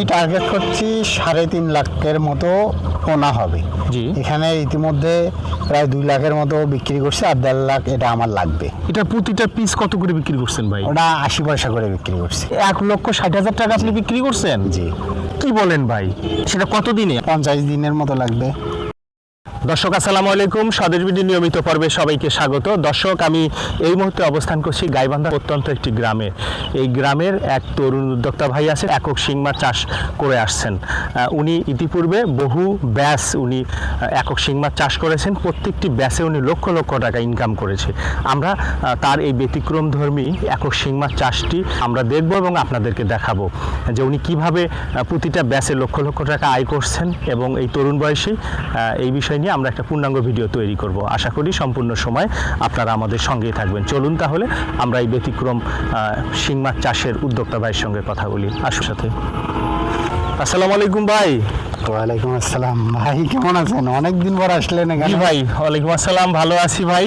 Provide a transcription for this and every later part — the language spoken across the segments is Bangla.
আমি টার্গেট করছি সাড়ে তিন লাখের মতো পোনা হবে। জি। এখানে ইতিমধ্যে প্রায় দুই লাখের মতো বিক্রি করছে আর দেড় লাখ এটা আমার লাগবে। এটা প্রতিটা পিস কত করে বিক্রি করছেন ভাই? ওটা আশি পয়সা করে বিক্রি করছি। এক লক্ষ ষাট হাজার টাকা আপনি বিক্রি করছেন? জি। কি বলেন ভাই? সেটা কত দিনে পঞ্চাশ দিনের মতো লাগবে। দর্শক, আসসালামু আলাইকুম। স্বদেশ বিডি নিয়মিত পর্বে সবাইকে স্বাগত। দর্শক, আমি এই মুহূর্তে অবস্থান করছি গাইবান্ধা অত্যন্ত একটি গ্রামে। এই গ্রামের এক তরুণ উদ্যোক্তা ভাই আছেন একক শিংমার চাষ করে আসছেন। উনি ইতিপূর্বে বহু ব্যাস উনি একক শিংমার চাষ করেছেন। প্রত্যেকটি ব্যাসে উনি লক্ষ লক্ষ টাকা ইনকাম করেছে। আমরা তার এই ব্যতিক্রম ধর্মী একক শিংমার চাষটি আমরা দেখব এবং আপনাদেরকে দেখাবো যে উনি কীভাবে প্রতিটা ব্যাসে লক্ষ লক্ষ টাকা আয় করছেন এবং এই তরুণ বয়সী এই বিষয় নিয়ে আমরা একটা পূর্ণাঙ্গ ভিডিও তৈরি করব। আশা করি সম্পূর্ণ সময় আপনারা আমাদের সঙ্গেই থাকবেন। চলুন তাহলে আমরা এই ব্যতিক্রম আহ, চাষের উদ্যোক্তা ভাইয়ের সঙ্গে কথা বলি। আসুর সাথে। আসসালামু আলাইকুম ভাই। ওয়ালাইকুম আসসালাম ভাই কেমন আছেন? অনেক দিন পর আসলেন এখানে। ভাই ওয়ালাইকুম আসসালাম ভালো আছি ভাই।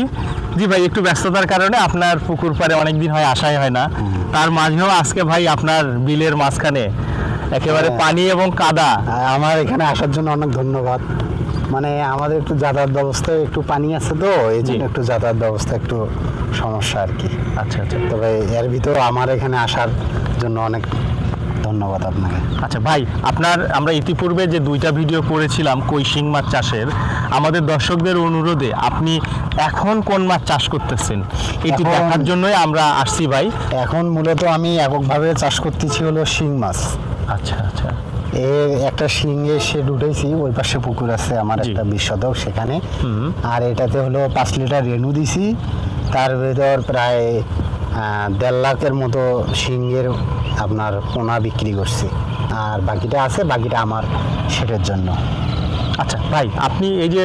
জি ভাই একটু ব্যস্ততার কারণে আপনার পুকুর পাড়ে অনেক দিন হয় আসাই হয় না। তার মাঝেও আজকে ভাই আপনার বিলের মাঝখানে একেবারে হ্যাঁ। পানি এবং কাদা। আমার এখানে আসার জন্য অনেক ধন্যবাদ। মানে আমাদের একটু যাতায়াত ব্যবস্থায় একটু পানি আছে তো এই জন্য একটু যাতায়াত ব্যবস্থা একটু সমস্যা আর কি। আচ্ছা আচ্ছা। তবে এর ভিতর আমার এখানে আসার জন্য অনেক ধন্যবাদ আপনাকে। আচ্ছা ভাই আপনার আমরা ইতিপূর্বে যে দুইটা ভিডিও করেছিলাম কই শিং মাছ চাষের আমাদের দর্শকদের অনুরোধে আপনি এখন কোন মাছ চাষ করতেছেন? এটি দেখার জন্যই আমরা আসছি ভাই। এখন মূলত আমি এককভাবে চাষ করতেছি হলো শিং মাছ। আচ্ছা আচ্ছা। এ একটা শিঙে শেড উঠেছি ওই পাশে পুকুর আছে আমার একটা বিশ শতক সেখানে আর এটাতে হলো পাঁচ লিটার রেনু দিছি তার ভেতর প্রায় দেড় লাখের মতো শিঙের আপনার পোনা বিক্রি করছি। আর বাকিটা আছে বাকিটা আমার সেটার জন্য। আচ্ছা ভাই, আপনি এই যে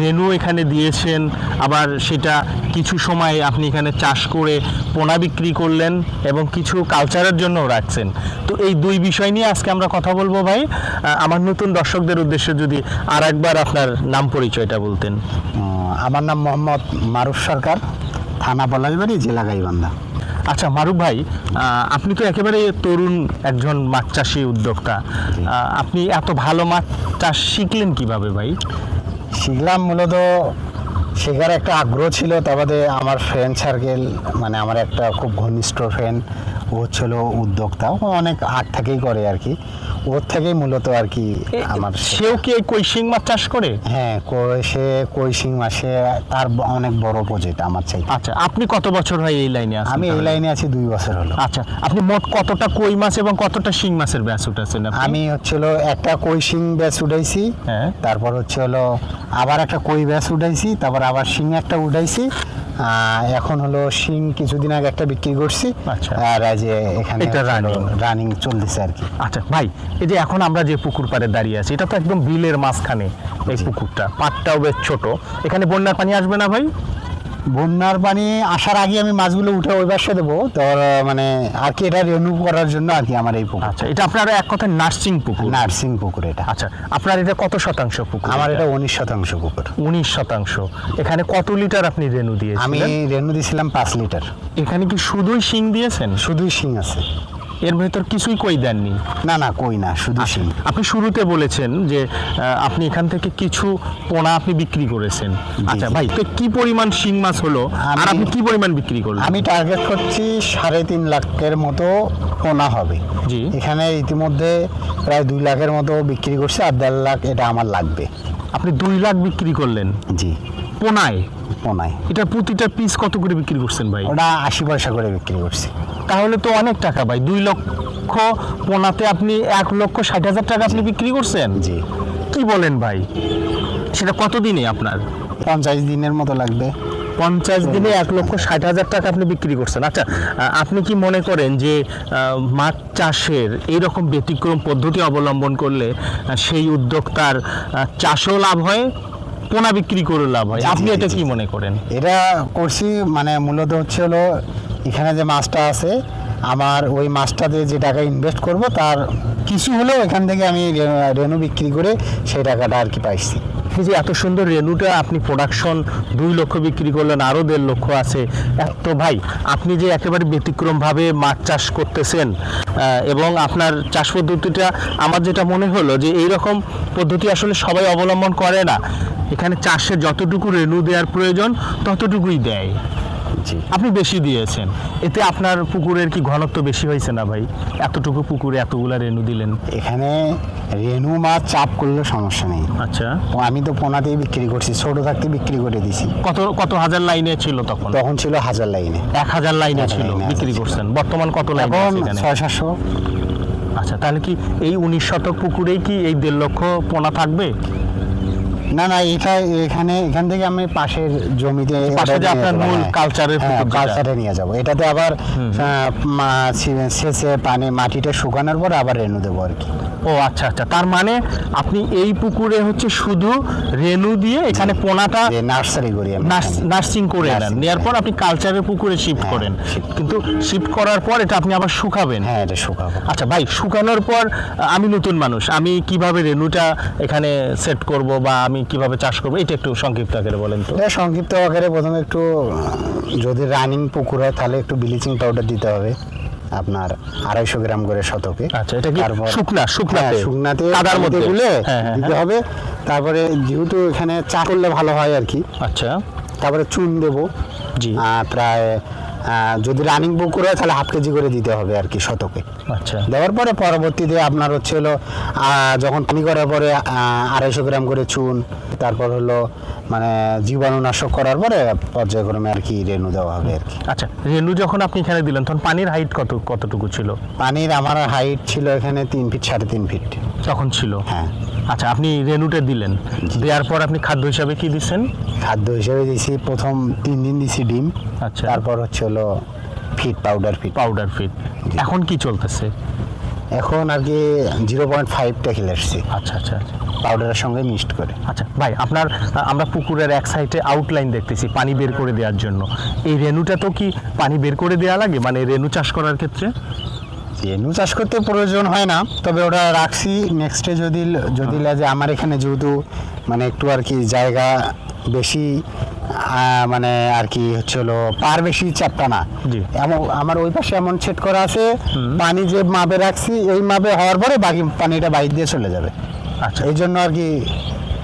রেনু এখানে দিয়েছেন, আবার সেটা কিছু সময় আপনি এখানে চাষ করে পোনা বিক্রি করলেন এবং কিছু কালচারের জন্য রাখছেন। তো এই দুই বিষয় নিয়ে আজকে আমরা কথা বলব, ভাই। আমার নতুন দর্শকদের উদ্দেশ্যে যদি আর একবার আপনার নাম পরিচয়টা বলতেন। আমার নাম মোহাম্মদ মারুফ সরকার, থানা পলাশবাড়ি জেলা গাইবান্ধা। আচ্ছা মারুফ ভাই আপনি তো একেবারে তরুণ একজন মাছ চাষি উদ্যোক্তা। আপনি এত ভালো মাছ চাষ শিখলেন কীভাবে ভাই? শিখলাম মূলত শেখার একটা আগ্রহ ছিল তারপরে আমার ফ্রেন্ড সার্কেল মানে আমার একটা খুব ঘনিষ্ঠ ফ্রেন্ড ও হচ্ছিল উদ্যোক্তা। ও অনেক আট থেকেই করে আর কি। ওর থেকেই মূলত আর কি আমার সেও কি এই কৈশিং মাছ চাষ করে হ্যাঁ কই- সে কৈশিং মাসে তার অনেক বড় প্রজেক্ট আমার চাই আচ্ছা আপনি কত বছর হয় এই লাইনে আছেন আমি এই লাইনে আছি দুই বছর হলো আচ্ছা আপনি মোট কতটা কই মাছ এবং কতটা শিং মাছের ব্যাস উঠেছেন? আমি হচ্ছিল একটা কৈশিং ব্যাস উঠাইছি হ্যাঁ তারপর হচ্ছে হলো আবার একটা কই ব্যাস উঠাইছি তারপর আবার শিং একটা উঠাইছি এখন হলো শিং কিছুদিন আগে একটা বিক্রি করছি আচ্ছা। আর যে এখানে। রানিং চলতেছে আর কি আচ্ছা ভাই এই যে এখন আমরা যে পুকুর পাড়ে দাঁড়িয়ে আছি এটা তো একদম বিলের মাঝখানে এই পুকুরটা। পাটটাও বেশ ছোট। এখানে বন্যার পানি আসবে না ভাই? বন্যার পানি আসার আগে আমি মাছগুলো উঠে ওই পাশে দেবো। তো মানে আর কি এটা রেনু করার জন্য আর কি আমার এই পুকুর। আচ্ছা এটা আপনার এক কথায় নার্সিং পুকুর? নার্সিং পুকুর এটা। আচ্ছা আপনার এটা কত শতাংশ পুকুর আমার এটা? উনিশ শতাংশ পুকুর। উনিশ শতাংশ। এখানে কত লিটার আপনি রেনু আমি রেনু দিয়েছিলাম পাঁচ লিটার। এখানে কি শুধুই শিং দিয়েছেন? শুধুই শিং আছে। এর ভেতর কিছুই কই দেননি? না না কই না শুধু সেই। আপনি শুরুতে বলেছেন যে আপনি এখান থেকে কিছু পোনা আপনি বিক্রি করেছেন। আচ্ছা ভাই তো কি পরিমাণ শিং মাছ হলো? আর আমি- আপনি কি পরিমাণ বিক্রি করলেন? আমি টার্গেট করছি সাড়ে তিন লাখের মতো পোনা হবে। জি। এখানে ইতিমধ্যে প্রায় দুই লাখের মতো বিক্রি করছে আর দেড় লাখ এটা আমার লাগবে। আপনি দুই লাখ বিক্রি করলেন? জি। পোনায়? পোনায়। এটা প্রতিটা পিস কত করে বিক্রি করছেন ভাই? ওটা আশি পয়সা করে বিক্রি করছি। তাহলে তো অনেক টাকা ভাই। দুই লক্ষ পোনাতে আপনি এক লক্ষ ষাট হাজার টাকা আপনি বিক্রি করছেন? জি। কি বলেন ভাই? সেটা কত দিনে আপনার? পঞ্চাশ দিনের মতো লাগবে। পঞ্চাশ দিনে এক লক্ষ ষাট হাজার টাকা আপনি বিক্রি করছেন। আচ্ছা আপনি কি মনে করেন যে মাছ চাষের এইরকম ব্যতিক্রম পদ্ধতি অবলম্বন করলে সেই উদ্যোক্তার চাষও লাভ হয়? পোনা বিক্রি করে লাভ হয়। আপনি এটা। কি মনে করেন? এটা করছি মানে মূলত হচ্ছে হলো এখানে যে মাছটা আছে আমার ওই মাছটাতে যে টাকা ইনভেস্ট করব তার কিছু হলেও এখান থেকে আমি রেনু বিক্রি করে সেই টাকাটা আর কি পাইছি। যে এত সুন্দর রেনুটা আপনি প্রোডাকশন দুই লক্ষ বিক্রি করলেন আরও দেড় লক্ষ আছে। তো ভাই আপনি যে একেবারে ব্যতিক্রমভাবে মাছ চাষ করতেছেন এবং আপনার চাষ পদ্ধতিটা আমার যেটা মনে হলো যে এই রকম পদ্ধতি আসলে সবাই অবলম্বন করে না। এখানে চাষে যতটুকু রেনু দেওয়ার প্রয়োজন ততটুকুই দেয়। আপনি বেশি দিয়েছেন। এতে আপনার পুকুরের কি ঘনত্ব বেশি হয়েছে না ভাই? এতটুকু পুকুরে এতগুলা রেনু দিলেন। এখানে রেনু মাছ চাপ করলে সমস্যা নেই। আচ্ছা। আমি তো পোনাতেই বিক্রি করছি ছোট থাকতে বিক্রি করে দিছি। কত কত হাজার লাইনে ছিল তখন? তখন ছিল হাজার লাইনে। এক হাজার লাইনে ছিল বিক্রি করছেন। বর্তমান কত লাইন এখন? ছয় সাতশো। আচ্ছা তাহলে কি এই উনিশ শতক পুকুরেই কি এই দেড় লক্ষ পোনা থাকবে? না না এটা এখানে এখান থেকে আমি পাশের জমিতে পাশে যে আপনার মূল। কালচারের হ্যাঁ। কালচারে নিয়ে যাব এটাতে আবার আহ, মা- সে- শেষে পানি মাটিটা শুকানোর পরে আবার রেনু দেবো আর কি ও আচ্ছা আচ্ছা। তার মানে আপনি এই পুকুরে হচ্ছে শুধু রেনু দিয়ে এখানে পোনাটা নার্সারি করি নার্স- করে নেন। নেওয়ার পর আপনি কালচারের পুকুরে শিফট হ্যাঁ, করেন। কিন্তু শিফট করার পর এটা আপনি আবার শুকাবেন। হ্যাঁ এটা শুকাবো। আচ্ছা ভাই শুকানোর পর আমি নতুন মানুষ। আমি কীভাবে রেনুটা এখানে সেট করব বা আমি কীভাবে চাষ করব এটা একটু সংক্ষিপ্ত আকারে বলেন তো। সংক্ষিপ্ত আকারে প্রথমে একটু যদি রানিং পুকুর হয় তাহলে একটু ব্লিচিং পাউডার দিতে হবে। আপনার আড়াইশো গ্রাম করে শতকে। আচ্ছা এটা কি শুকনা শুকনাতে হ্যাঁ, শুকনাতে? কাদার মধ্যে। গুলে হ্যাঁ হ্যাঁ দিতে। হবে। তারপরে যেহেতু এখানে চা করলে ভালো হয় আর কি আচ্ছা। তারপরে চুন দেবো। জি। প্রায় যদি রানিং পুকুর হয় তাহলে হাফ কেজি করে দিতে হবে আর কি শতকে। আচ্ছা। দেওয়ার পরে পরবর্তীতে আপনার হচ্ছে হলো যখন পানি করার পরে আড়াইশো গ্রাম করে চুন তারপর হলো মানে জীবাণুনাশক করার পরে পর্যায়ক্রমে আর কি রেনু দেওয়া হবে আর কি। আচ্ছা রেনু যখন আপনি এখানে দিলেন তখন পানির হাইট কত কতটুকু ছিল? পানির আমার হাইট ছিল এখানে তিন ফিট সাড়ে তিন ফিট তখন ছিল? হ্যাঁ। আচ্ছা আপনি রেনুটা দিলেন। দেওয়ার পর আপনি খাদ্য হিসাবে কি দিচ্ছেন? খাদ্য হিসাবে দিছি প্রথম তিন দিন দিছি ডিম। আচ্ছা। তারপর হচ্ছে হলো fit powder fit powder fit এখন কি চলতেছে? এখন আর কি জিরো পয়েন্ট ফাইভটা খেলে আসছি। আচ্ছা আচ্ছা। আচ্ছা পাউডারের সঙ্গে মিক্সড করে। আচ্ছা ভাই আপনার আমরা পুকুরের এক সাইডে আউটলাইন দেখতেছি পানি বের করে দেওয়ার জন্য। এই রেনুটা তো কি পানি বের করে দেওয়া লাগে? মানে রেনু চাষ করার ক্ষেত্রে? রেনু চাষ করতে প্রয়োজন হয় না তবে ওটা রাখছি। নেক্সটে যদি যদি লাগে আমার এখানে যেহেতু মানে একটু আর কি জায়গা বেশি মানে আর কি হচ্ছে হলো পার বেশি চাপটা না। এমন আমার ওই পাশে এমন সেট করা আছে পানি যে মাপে রাখছি এই মাপে হওয়ার পরে বাকি পানিটা বাইর দিয়ে চলে যাবে। আচ্ছা। এই জন্য আর কি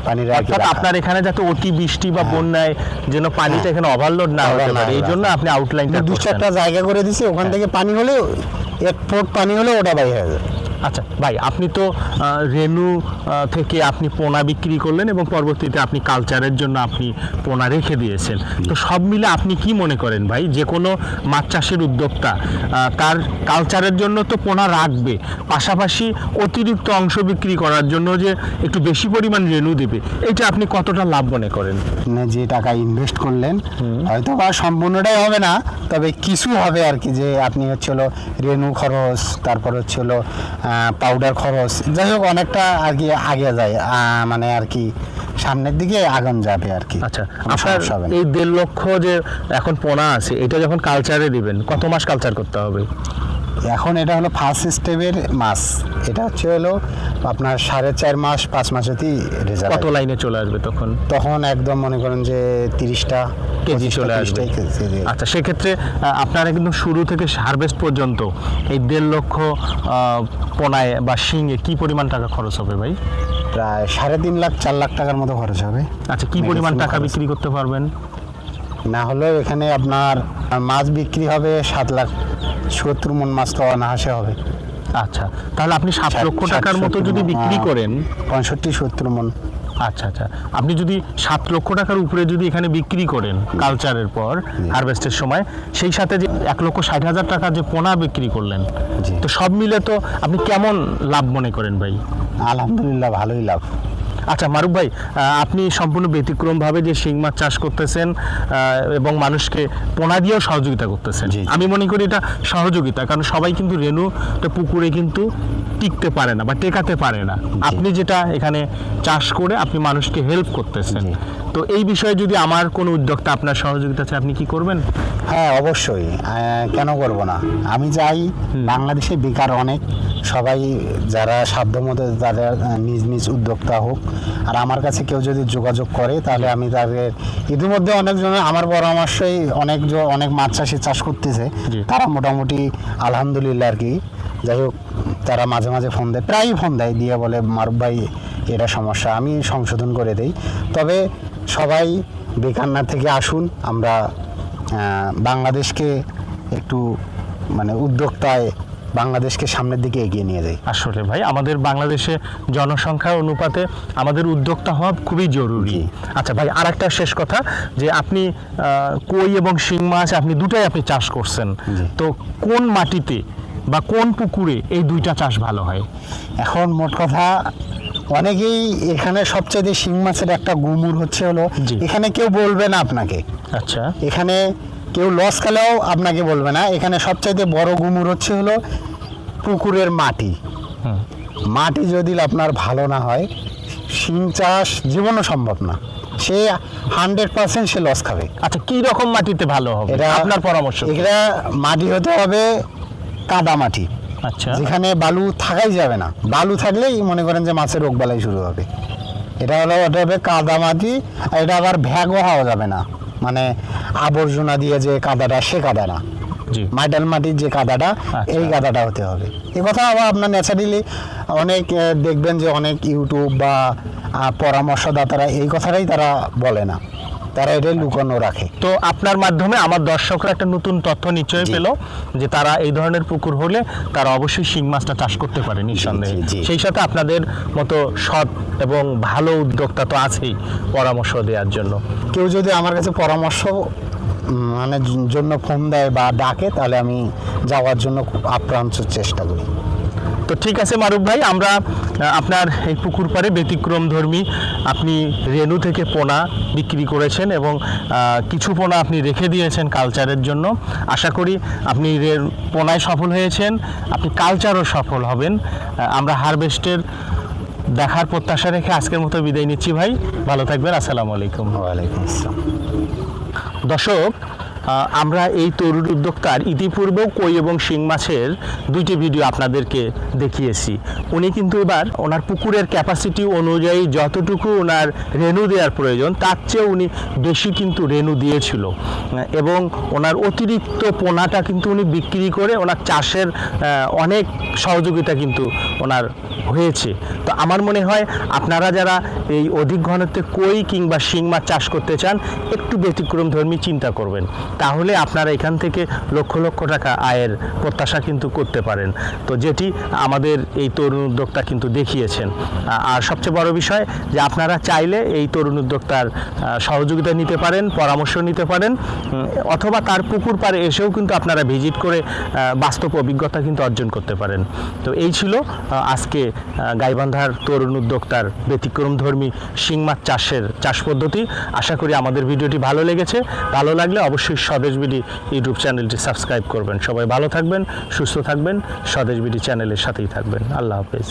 পানির অর্থাৎ আপনার এখানে যাতে অতি বৃষ্টি বা বন্যায় যেন পানিটা এখানে ওভারলোড না হতে পারে এই জন্য আপনি আউটলাইনটা নির্দিষ্ট একটা জায়গা করে দিছি ওখান থেকে পানি হলে এক ফুট পানি হলে ওটা বাই হয়ে যাবে। আচ্ছা ভাই আপনি তো রেনু থেকে আপনি পোনা বিক্রি করলেন এবং পরবর্তীতে আপনি কালচারের জন্য আপনি পোনা রেখে দিয়েছেন। তো সব মিলে আপনি কি মনে করেন ভাই? যে কোনো মাছ চাষের উদ্যোক্তা তার কালচারের জন্য তো পোনা রাখবে পাশাপাশি অতিরিক্ত অংশ বিক্রি করার জন্য যে একটু বেশি পরিমাণ রেনু দেবে এটা আপনি কতটা লাভ মনে করেন? যে টাকা ইনভেস্ট করলেন হয়তো বা সম্পূর্ণটাই হবে না তবে কিছু হবে আর কি যে আপনি হচ্ছে হলো রেনু খরচ তারপর হচ্ছে হলো পাউডার খরচ। যাই হোক অনেকটা আর কি আগে যায়। আহ, মানে আর কি সামনের দিকে আগুন যাবে আর কি। আচ্ছা আপনার। এই দেড় লক্ষ যে এখন পোনা আছে এটা যখন কালচারে দিবেন কত মাস কালচার করতে হবে? এখন এটা হলো ফার্স্ট স্টেপের মাস। এটা হচ্ছে হলো আপনার সাড়ে চার মাস পাঁচ মাসেতেই রেজাল্ট কত লাইনে চলে আসবে তখন? তখন একদম মনে করেন যে তিরিশটা কেজি চলে আসবে। আচ্ছা সেক্ষেত্রে আপনারা কিন্তু শুরু থেকে হারভেস্ট পর্যন্ত এই দেড় লক্ষ পোনায় বা শিঙে কি পরিমাণ টাকা খরচ হবে ভাই? প্রায় সাড়ে তিন লাখ চার লাখ টাকার মতো খরচ হবে। আচ্ছা কি পরিমাণ টাকা বিক্রি করতে পারবেন? না হলেও এখানে আপনার মাছ বিক্রি হবে সাত লাখ সত্তর মন মাছ তো অনাহাসে হবে। আচ্ছা তাহলে আপনি সাত লক্ষ টাকার মতো যদি বিক্রি করেন। পঁয়ষট্টি সত্তর মন। আচ্ছা আচ্ছা। আপনি যদি সাত লক্ষ টাকার উপরে যদি এখানে বিক্রি করেন কালচারের পর হারভেস্টের সময় সেই সাথে যে এক লক্ষ ষাট হাজার টাকা যে পোনা বিক্রি করলেন তো সব মিলে তো আপনি কেমন লাভ মনে করেন ভাই? আলহামদুলিল্লাহ ভালোই লাভ। আচ্ছা মারুফ ভাই আপনি সম্পূর্ণ ব্যতিক্রমভাবে যে শিং মাছ চাষ করতেছেন এবং মানুষকে পোনা দিয়েও সহযোগিতা করতেছেন। আমি মনে করি এটা সহযোগিতা কারণ সবাই কিন্তু রেনু পুকুরে কিন্তু টিকতে পারে না বা টেকাতে পারে না। আপনি যেটা এখানে চাষ করে আপনি মানুষকে হেল্প করতেছেন। তো এই বিষয়ে যদি আমার কোনো উদ্যোক্তা আপনার সহযোগিতা আছে আপনি কি করবেন? হ্যাঁ অবশ্যই। কেন করব না? আমি চাই বাংলাদেশে বেকার অনেক। সবাই যারা সাধ্যমতো তাদের নিজ নিজ উদ্যোক্তা হোক আর আমার কাছে কেউ যদি যোগাযোগ করে তাহলে আমি তাদের ইতিমধ্যে অনেকজন আমার পরামর্শই অনেক অনেক মাছ চাষি চাষ করতেছে। তারা মোটামুটি আলহামদুলিল্লাহ আর কি যাই হোক তারা মাঝে মাঝে ফোন দেয় প্রায়ই ফোন দেয় দিয়ে বলে মারুফ ভাই এটা সমস্যা আমি সংশোধন করে দেই। তবে সবাই বেকার না থেকে আসুন আমরা বাংলাদেশকে একটু মানে উদ্যোক্তায় বাংলাদেশকে সামনের দিকে এগিয়ে নিয়ে যাই আসলে ভাই আমাদের বাংলাদেশে জনসংখ্যার অনুপাতে আমাদের উদ্যোক্তা হওয়া খুবই জরুরি। আচ্ছা ভাই আর একটা শেষ কথা যে আপনি কই এবং শিং মাছ আপনি দুটাই আপনি চাষ করছেন। তো কোন মাটিতে বা কোন পুকুরে এই দুইটা চাষ ভালো হয়? এখন মোট কথা অনেকেই এখানে সবচেয়ে শিং মাছের একটা গুমুর হচ্ছে হলো। এখানে কেউ বলবে না আপনাকে। আচ্ছা। এখানে কেউ লস খেলেও আপনাকে বলবে না। এখানে সবচাইতে বড় গুমুর হচ্ছে হলো পুকুরের মাটি। মাটি যদি আপনার ভালো না হয় শিং চাষ জীবনও সম্ভব না। সে হান্ড্রেড পার্সেন্ট সে লস খাবে। আচ্ছা কি রকম মাটিতে ভালো হবে? এটা আপনার পরামর্শ এটা মাটি হতে হবে কাদা মাটি। আচ্ছা। যেখানে বালু থাকাই যাবে না। বালু থাকলেই মনে করেন যে মাছের রোগ বালাই শুরু হবে। এটা হলো ওটা হবে কাদা মাটি আর এটা আবার ভ্যাগও হওয়া যাবে না। মানে আবর্জনা দিয়ে যে কাদাটা সে কাদা না মাইডাল মাটির যে কাদাটা আচ্ছা। এই কাদাটা হতে হবে। এ কথা আবার আপনার ন্যাচারালি অনেক দেখবেন যে অনেক ইউটিউব বা পরামর্শদাতারা এই কথাটাই তারা বলে না। তারা এটাই লুকানো রাখে তো আপনার মাধ্যমে আমার দর্শকরা একটা নতুন তথ্য নিশ্চয়ই। পেল যে তারা এই ধরনের পুকুর হলে তারা অবশ্যই শিং মাছটা চাষ করতে পারে নিঃসন্দেহে। সেই সাথে আপনাদের মতো সৎ এবং ভালো উদ্যোক্তা তো আছেই পরামর্শ দেওয়ার জন্য কেউ যদি আমার কাছে পরামর্শ মানে জন্য ফোন দেয় বা ডাকে তাহলে আমি যাওয়ার জন্য খুব আপ্রাণ চেষ্টা করি তো ঠিক আছে মারুফ ভাই আমরা আপনার এই পুকুর পাড়ে ব্যতিক্রম ধর্মী আপনি রেনু থেকে পোনা বিক্রি করেছেন এবং কিছু পোনা আপনি রেখে দিয়েছেন কালচারের জন্য। আশা করি আপনি পোনায় সফল হয়েছেন আপনি কালচারও সফল হবেন। আমরা হারভেস্টের দেখার প্রত্যাশা রেখে আজকের মতো বিদায় নিচ্ছি ভাই। ভালো থাকবেন আসসালামু আলাইকুম। ওয়ালাইকুম আসসালাম। দর্শক আমরা এই তরুণ উদ্যোক্তার ইতিপূর্বেও কই এবং শিং মাছের দুইটি ভিডিও আপনাদেরকে দেখিয়েছি। উনি কিন্তু এবার ওনার পুকুরের ক্যাপাসিটি অনুযায়ী যতটুকু ওনার রেনু দেওয়ার প্রয়োজন, তার চেয়ে উনি বেশি কিন্তু রেনু দিয়েছিল। এবং ওনার অতিরিক্ত পোনাটা কিন্তু উনি বিক্রি করে ওনার চাষের অনেক সহযোগিতা কিন্তু ওনার হয়েছে। তো আমার মনে হয় আপনারা যারা এই অধিক ঘনত্বে কই কিংবা শিং মাছ চাষ করতে চান, একটু ব্যতিক্রম ধর্মী চিন্তা করবেন। তাহলে আপনারা এখান থেকে লক্ষ লক্ষ টাকা আয়ের প্রত্যাশা কিন্তু করতে পারেন। তো যেটি আমাদের এই তরুণ উদ্যোক্তা কিন্তু দেখিয়েছেন। আর সবচেয়ে বড় বিষয় যে আপনারা চাইলে এই তরুণ উদ্যোক্তার সহযোগিতা নিতে পারেন, পরামর্শ নিতে পারেন অথবা তার পুকুর পাড়ে এসেও কিন্তু আপনারা ভিজিট করে বাস্তব অভিজ্ঞতা কিন্তু অর্জন করতে পারেন। তো এই ছিল আজকে গাইবান্ধার তরুণ উদ্যোক্তার ব্যতিক্রমধর্মী শিং মাছ চাষের চাষ পদ্ধতি। আশা করি আমাদের ভিডিওটি ভালো লেগেছে। ভালো লাগলে অবশ্যই স্বদেশ বিডি ইউটিউব চ্যানেলটি সাবস্ক্রাইব করবেন। সবাই ভালো থাকবেন, সুস্থ থাকবেন, স্বদেশ বিডি চ্যানেলের সাথেই থাকবেন। আল্লাহ হাফেজ।